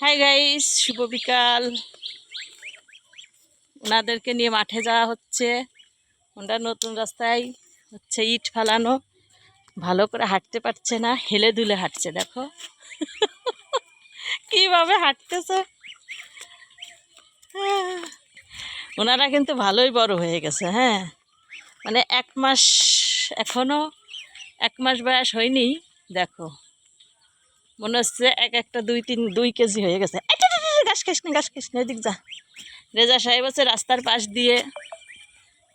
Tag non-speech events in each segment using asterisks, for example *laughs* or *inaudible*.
Hi guys শুভ বিকাল। ওনাদেরকে নিয়ে মাঠে যাওয়া হচ্ছে। ওনারা নতুন রাস্তায় হচ্ছে ইট ফালানো। ভালো করে হাঁটতে পারছে না, হেলে দুলে হাঁটছে, দেখো। *laughs* কীভাবে হাঁটতেছে। ওনারা কিন্তু ভালোই বড় হয়ে গেছে হ্যাঁ। মানে এক মাস এখনও, এক মাস বয়স হয়নি, দেখো। মনে হচ্ছে এক একটা দুই তিন দুই কেজি হয়ে গেছে। টে টে, ঘাস ঘাস খাস যা। রেজা সাহেব হচ্ছে রাস্তার পাশ দিয়ে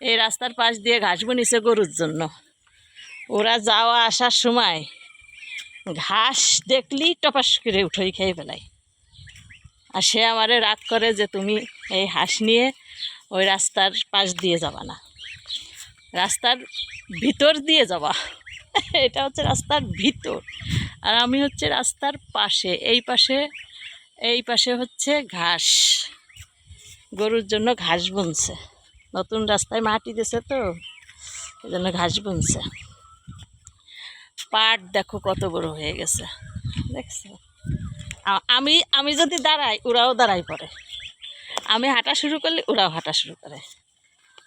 এই রাস্তার পাশ দিয়ে ঘাস বনিছে গরুর জন্য। ওরা যাওয়া আসার সময় ঘাস দেখলেই টপাস করে উঠোই খেয়ে ফেলাই আর সে আমারে রাগ করে যে তুমি এই হাঁস নিয়ে ওই রাস্তার পাশ দিয়ে যাবা না। রাস্তার ভিতর দিয়ে যাবা। *laughs* এটা হচ্ছে রাস্তার ভিতর। আর আমি হচ্ছে রাস্তার পাশে, এই পাশে এই পাশে হচ্ছে ঘাস। গরুর জন্য ঘাস বুনছে। নতুন রাস্তায় মাটি দিয়েছে তো, এই জন্য ঘাস বুনছে। পাট দেখো কত বড় হয়ে গেছে। দেখছ? আমি আমি যদি দাঁড়াই, ওরাও দাঁড়াই পড়ে। আমি হাঁটা শুরু করলে ওরাও হাঁটা শুরু করে।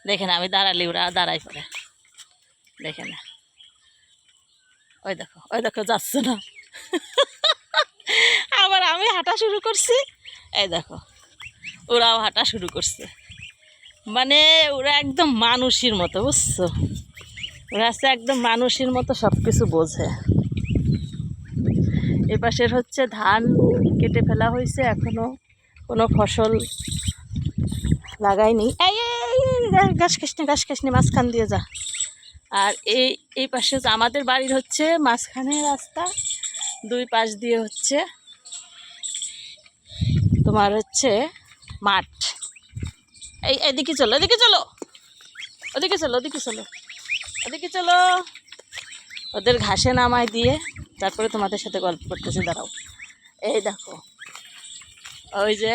দেখে না আমি দাঁড়ালে ওরা দাঁড়াই পড়ে। দেখে না ওই দেখো ওই দেখো যাচ্ছে না আবার আমি হাঁটা শুরু করছি এই দেখো ওরাও হাঁটা শুরু করছে মানে ওরা একদম মানুষের মতো বুঝছ ওরা হচ্ছে একদম মানুষের মতো সব কিছু বোঝে এ পাশের হচ্ছে ধান কেটে ফেলা হয়েছে এখনও কোনো ফসল লাগাইনি এই ঘাস খাস ঘাস খাস মাঝখান দিয়ে যা আর এই এই পাশে আমাদের বাড়ির হচ্ছে মাঝখানে রাস্তা, দুই পাশ দিয়ে হচ্ছে তোমার হচ্ছে মাঠ। এই, এদিকে চলো এদিকে চলো, ওদিকে চলো ওদিকে চলো ওদিকে চলো। ওদের ঘাসে নামায় দিয়ে তারপরে তোমাদের সাথে গল্প করতেছি, দাঁড়াও। এই দেখো, ওই যে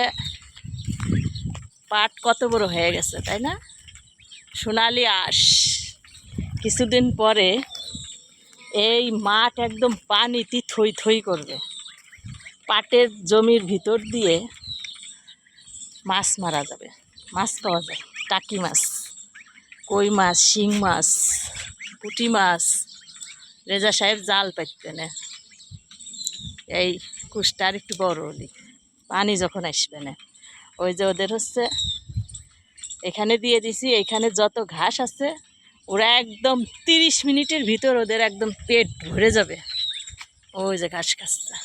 পাট কত বড় হয়ে গেছে, তাই না? সোনালি আঁশ। কিছুদিন পরে এই মাঠ একদম পানিতে থই থই করবে। পাটের জমির ভিতর দিয়ে মাছ মারা যাবে। মাছ পাওয়া যায়। টাকি মাছ, কই মাছ, শিং মাছ, পুঁটি মাছ, রেজা সাহেব জাল না এই কুষ্টা আর একটু বড় হলি। পানি যখন আসবে না। ওই যে ওদের হচ্ছে, এখানে দিয়ে দিছি, এখানে যত ঘাস আছে ওরা একদম তিরিশ মিনিটের ভিতর ওদের একদম পেট ভরে যাবে। ওই যে ঘাস খাচ্ছে